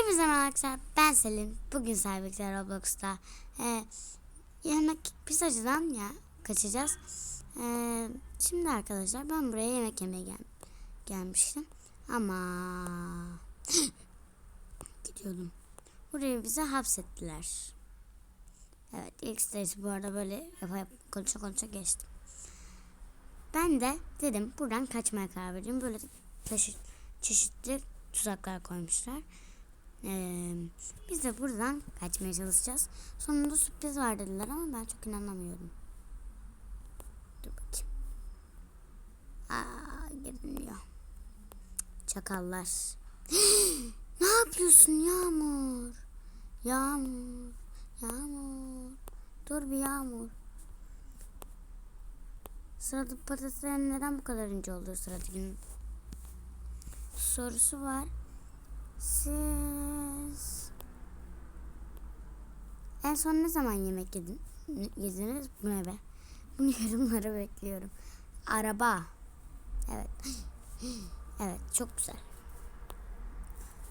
Hepinize merhaba. Ben Selin. Bugün Cyberx'te Roblox'ta ee, yemek pizzacıdan ya kaçacağız. Ee, şimdi arkadaşlar ben buraya yemek yemeye gel gelmiştim. Ama gidiyordum. Buraya bize hapsettiler. Evet ilk stage bu arada böyle yapa yap, konuşa konuşa geçtim. Ben de dedim buradan kaçmaya karar verdim. Böyle çeşit, çeşitli tuzaklar koymuşlar. Ee, biz de buradan kaçmaya çalışacağız. Sonunda sürpriz var dediler ama ben çok inanamıyorum. Dur bakayım. Aa, girilmiyor. Çakallar. ne yapıyorsun Yağmur? Yağmur. Yağmur. Dur bir Yağmur. Sırada patateslerin neden bu kadar ince olduğu sıradakinin sorusu var. Siz en son ne zaman yemek yedin, yediniz? Bu ne be? Bunu yorumlara bekliyorum. Araba. Evet. Evet çok güzel.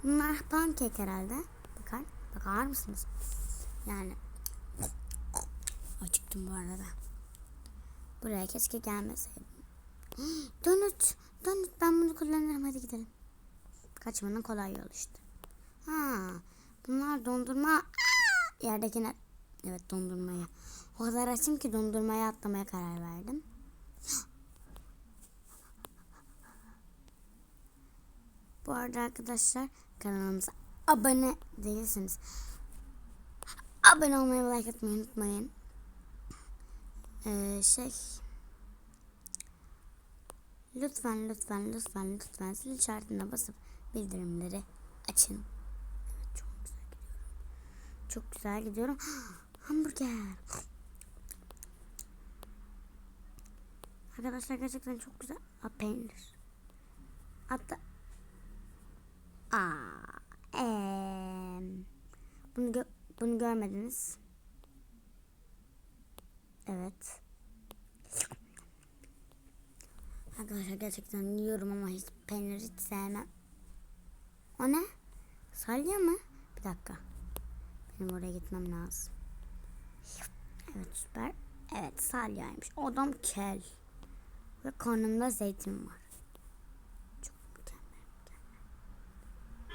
Bunlar pankek herhalde. Bakar, bakar mısınız? Yani acıktım bu arada. Buraya keşke gelmeseydim. Donut, donut ben bunu kullanırım hadi gidelim. Kaçmanın kolay yolu işte. Ha, bunlar dondurma. Aa, yerdekiler. Evet dondurmaya. O kadar açım ki dondurmaya atlamaya karar verdim. Bu arada arkadaşlar kanalımıza abone değilseniz abone olmayı ve like atmayı unutmayın. Ee, şey lütfen lütfen lütfen lütfen zil işaretine basıp bildirimleri açın. Evet çok güzel gidiyorum. Çok güzel gidiyorum. Hamburger. Arkadaşlar gerçekten çok güzel. Aa, peynir. Hatta Aa, ee, bunu gö bunu görmediniz. Evet. Arkadaşlar gerçekten yiyorum ama hiç peynir hiç sevmem. O ne? Salya mı? Bir dakika. Benim oraya gitmem lazım. Evet süper. Evet salyaymış. Adam kel. Ve karnımda zeytin var. Çok mükemmel mükemmel.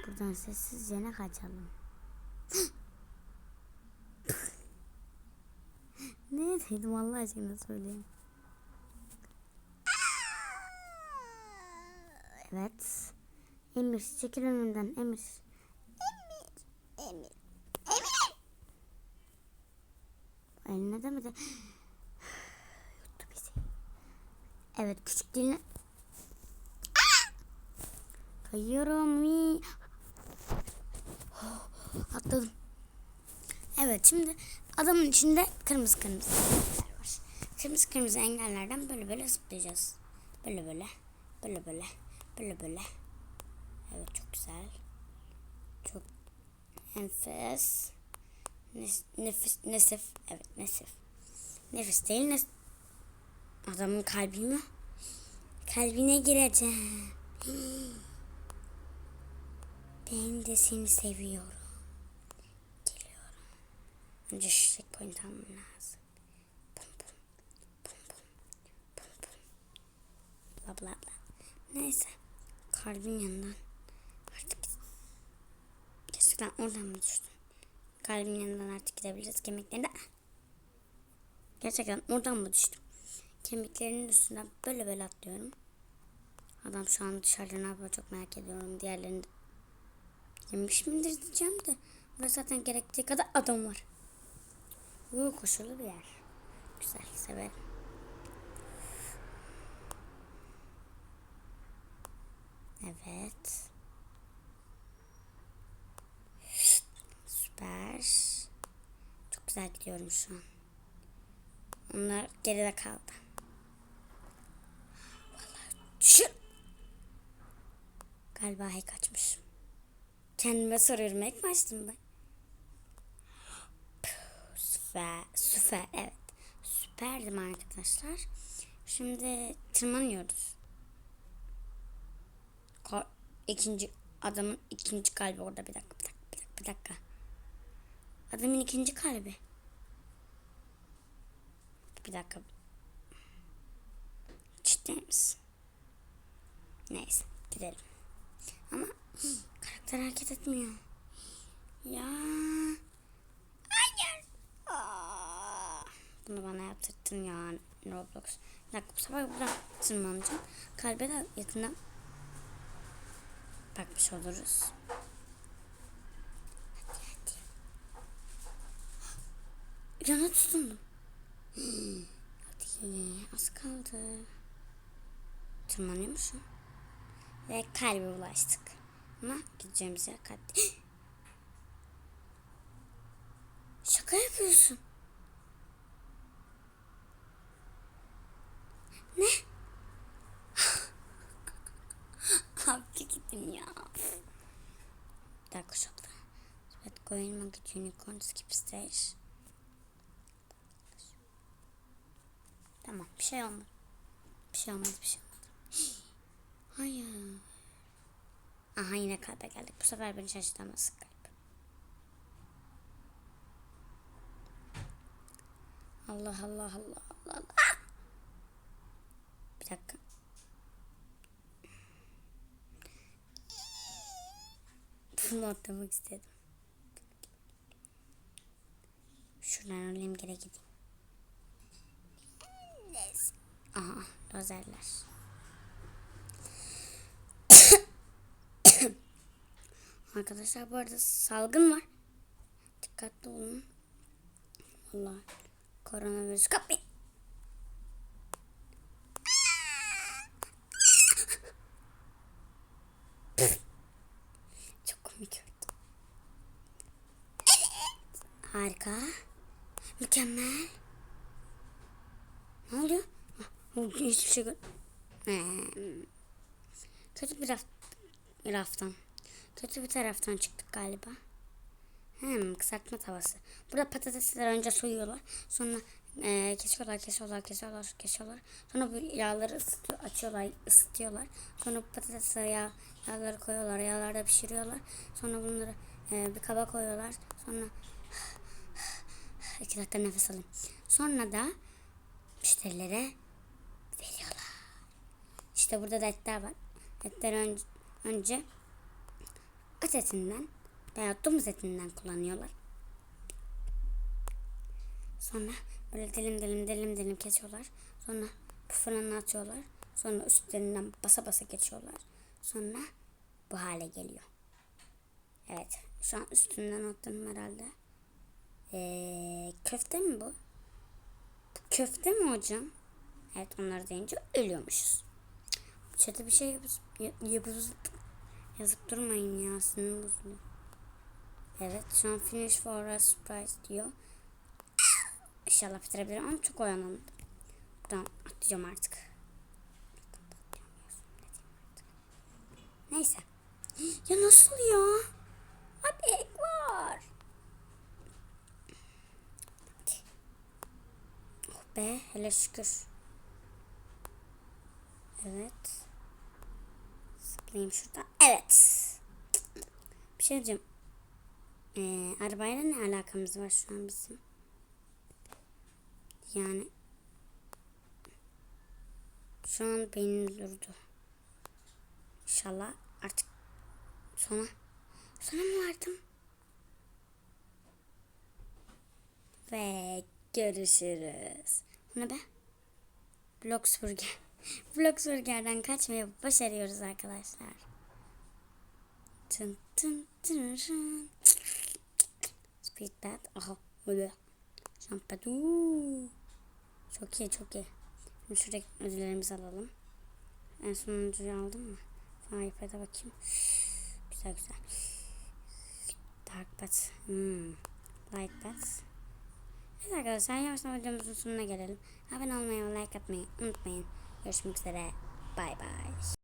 Buradan sessizce ne kaçalım. ne dedim Allah aşkına söyleyin. Evet. Emir çekil önümden Emir. Emir. Emir. Emir. Eline demedi. Yuttu bizi. Evet küçük dilini. Kayıyorum. Atladım. Evet şimdi adamın içinde kırmızı kırmızı engeller var. Kırmızı kırmızı engellerden böyle böyle zıplayacağız. Böyle böyle. Böyle böyle. Böyle böyle. Evet çok güzel. Çok enfes. Nef nefis, nesif. Evet nesif. Nefis değil nes Adamın kalbi mi? Kalbine gireceğim. Ben de seni seviyorum. Geliyorum. Önce şu checkpoint almam lazım. Bum bum. Bum bum. Bum bum. Bla bla bla. Neyse. Kalbin yanından. Gerçekten oradan mı düştün? Kalbin yanından artık gidebiliriz. Kemiklerinde. Gerçekten oradan mı düştüm? Kemiklerinin üstünden böyle böyle atlıyorum. Adam şu an dışarıda ne yapıyor çok merak ediyorum. Diğerlerini yemiş midir diyeceğim de. Burada zaten gerektiği kadar adam var. Bu koşulu bir yer. Güzel severim. Evet. Süper. Çok güzel gidiyorum şu an. Onlar geride kaldı. Vallahi şu. Galiba hack açmışım. Kendime soruyorum hack mi açtım ben? Süper. Süper evet. Süperdim arkadaşlar. Şimdi tırmanıyoruz. Kar, ikinci adamın ikinci kalbi orada bir dakika bir dakika. Bir dakika. Adamın ikinci kalbi. Bir dakika. Ciddi misin? Neyse gidelim. Ama karakter hareket etmiyor. Ya. Hayır. Aa. Bunu bana yaptırttın ya Roblox. Bir dakika bu sefer buradan tırmanacağım. Kalbe de yakından bakmış oluruz. Hadi hadi. Yana tutundum. Hadi az kaldı. Tırmanıyor musun? Ve kalbe ulaştık. Ama gideceğimiz yer kalp. Şaka yapıyorsun. Ne? Abi gittim ya. Bir dakika şokta. Evet, going monkey Tamam bir şey olmadı. Bir şey olmadı bir şey olmadı. Hayır. Aha yine kalbe geldik. Bu sefer beni şaşırtamaz kalp. Allah Allah Allah Allah Allah. Bir dakika. Bunu atlamak istedim. Şuradan alayım geri gideyim. Neyse. Aha lazerler. Arkadaşlar bu arada salgın var. Dikkatli olun. Allah koronavirüs kapmayın. Çok komik oldu. Harika. Mükemmel. Ne oluyor? Hiçbir şey gör... Kötü bir raf... raftan. Kötü bir taraftan çıktık galiba. Hmm, kısaltma tavası. Burada patatesler önce soyuyorlar. Sonra e, kesiyorlar, kesiyorlar, kesiyorlar, kesiyorlar. Sonra bu yağları ısıtıyor, açıyorlar, ısıtıyorlar. Sonra patatesleri yağ, yağları koyuyorlar, yağlarda pişiriyorlar. Sonra bunları e, bir kaba koyuyorlar. Sonra iki dakika nefes alayım. Sonra da müşterilere veriyorlar. İşte burada da etler var. Etler önce, önce at etinden veya domuz etinden kullanıyorlar. Sonra böyle dilim dilim dilim dilim kesiyorlar. Sonra fırına atıyorlar. Sonra üstlerinden basa basa geçiyorlar. Sonra bu hale geliyor. Evet. Şu an üstünden attım herhalde. Ee, köfte mi bu? Köfte mi hocam? Evet onları deyince ölüyormuşuz. Çete bir şey yapız, yapız, yazıp durmayın ya sinirim bozuluyor. Evet şu an finish for a surprise diyor. İnşallah bitirebilirim ama çok oyalandım. Buradan atlayacağım artık. Neyse. Ya nasıl ya? Be hele şükür. Evet. Sıklayayım şurada. Evet. Bir şey diyeceğim. Ee, arabayla ne alakamız var şu an bizim? Yani şu an beynim durdu. İnşallah artık sona sona mı vardım? Ve görüşürüz. Ne be? Bloxburger. Bloxburger'den kaçmayı başarıyoruz arkadaşlar. Tın tın tın tın. Speed bad. Aha böyle. Şampadu. Çok iyi çok iyi. Şimdi şuradaki ödüllerimizi alalım. En sonuncuyu aldım mı? İPad'e bakayım. Güzel güzel. Dark Bat. Hmm. Light Bat. Evet arkadaşlar yavaştan videomuzun sonuna gelelim. Abone olmayı ve like atmayı unutmayın. Görüşmek üzere. Bay bay.